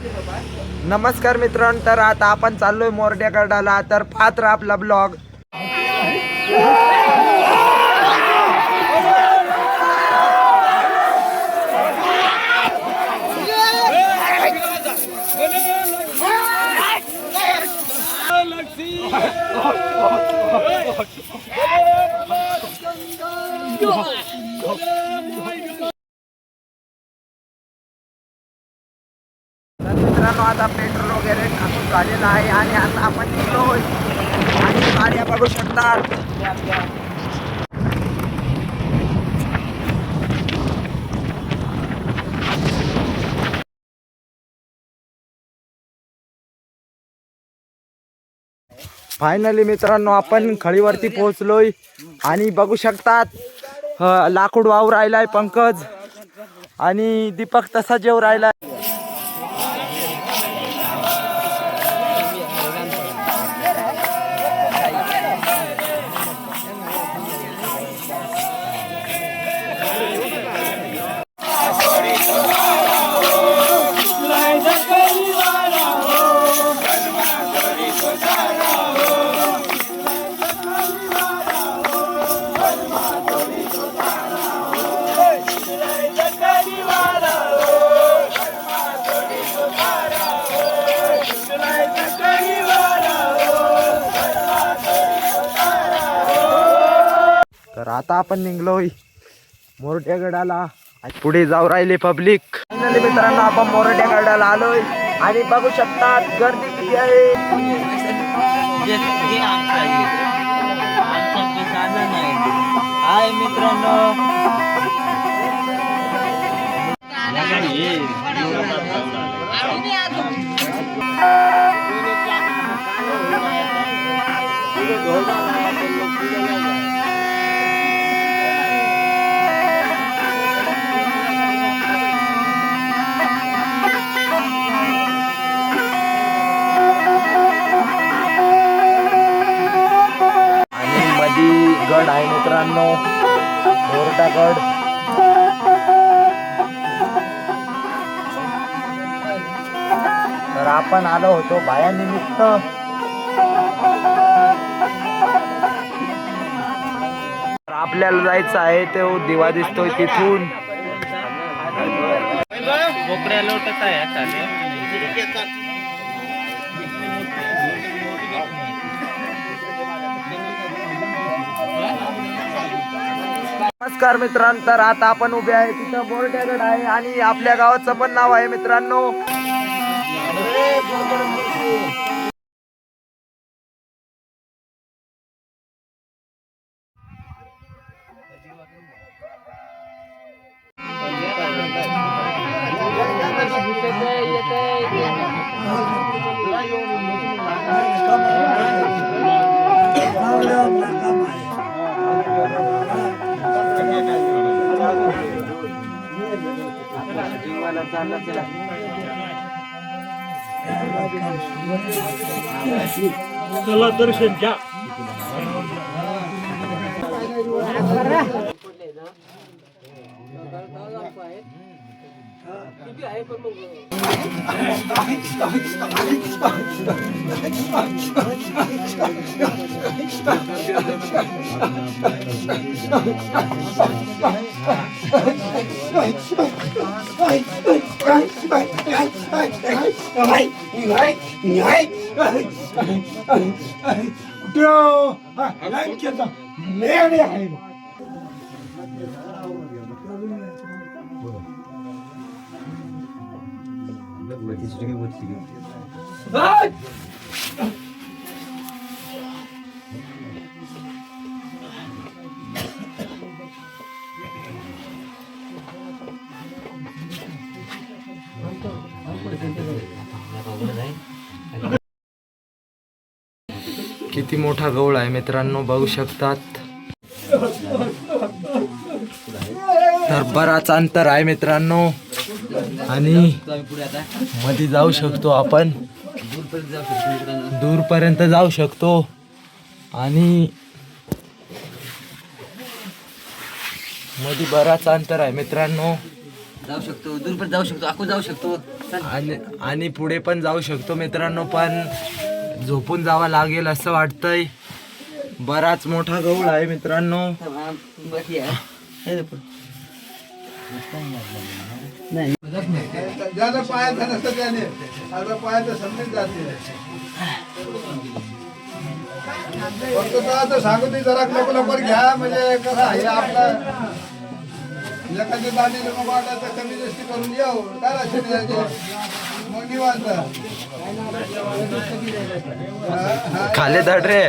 नमस्कार मित्रांनो तर आता आपण चाललोय मोरड्या गडाला तर पात्र आपला ब्लॉग मित्रांनो आता पेट्रोल वगैरे टाकून झालेलं आहे आणि आता आपण निघलो आणि गाड्या बघू शकतात. फायनली मित्रांनो आपण खळीवरती पोहोचलोय. आणि बघू शकतात लाकूड वाहू राहिलाय पंकज. आणि दीपक तसा जेव राहिलाय. तर आता आपण निघलोय मोरट्या गडाला. पुढे जाऊ राहिले पब्लिक फायनली मित्रांनो आपण मोरट्या गडाला आलोय. आणि बघू शकतात गर्दी किती आहे. मित्रांनो गड आहे मित्रांनो. मोरटा गड तर आपण आलो होतो बायानिमित्त आपल्याला जायचं आहे तो दिवा दिसतोय तिथून. बोकड्या लोटत आहे नमस्कार मित्रांनो तर आता आपण उभे आहे तिथं बोरट्यागड आहे आणि आपल्या गावाचं पण नाव आहे मित्रांनो. Setelah tersenjak. Bro, I like it. Merry Heaven. किती मोठा गवळ आहे मित्रांनो बघू शकतात. तर बराच अंतर आहे मित्रांनो. आणि मध्ये जाऊ शकतो आपण. दूरपर्यंत जाऊ शकतो. आणि मध्ये बराच अंतर आहे मित्रांनो. जाऊ शकतो दूर पण जाऊ शकतो आपण जाऊ शकतो. आणि आणि पुढे पण जाऊ शकतो मित्रांनो पण झोपून जावं लागेल असं वाटतंय. बराच मोठा गौळ आहे मित्रांनो. ज्याला पायाचं नसतं त्याने. आता पायाचं समजून जाते. फक्त तो आता सांगतो जरा लवकर लवकर घ्या म्हणजे कसं आहे आपलं एखादी दांडी नको वाटत तर कमी जास्ती करून येऊ. काय लक्षात द्यायचे मग निवांत. हा, हा. खाली धड रे.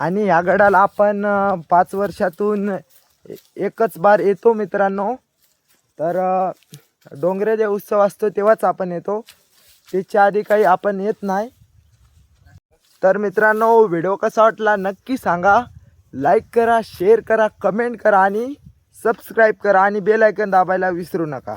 आणि ह्या गडाला आपण पाच वर्षातून एकच बार येतो मित्रांनो. तर डोंगरे जे उत्सव असतो तेव्हाच आपण येतो. त्याच्या आधी काही आपण येत नाही. तर मित्रांनो व्हिडिओ कसा वाटला नक्की सांगा. लाईक करा शेअर करा कमेंट करा आणि सबस्क्राईब करा आणि बेलायकन दाबायला विसरू नका.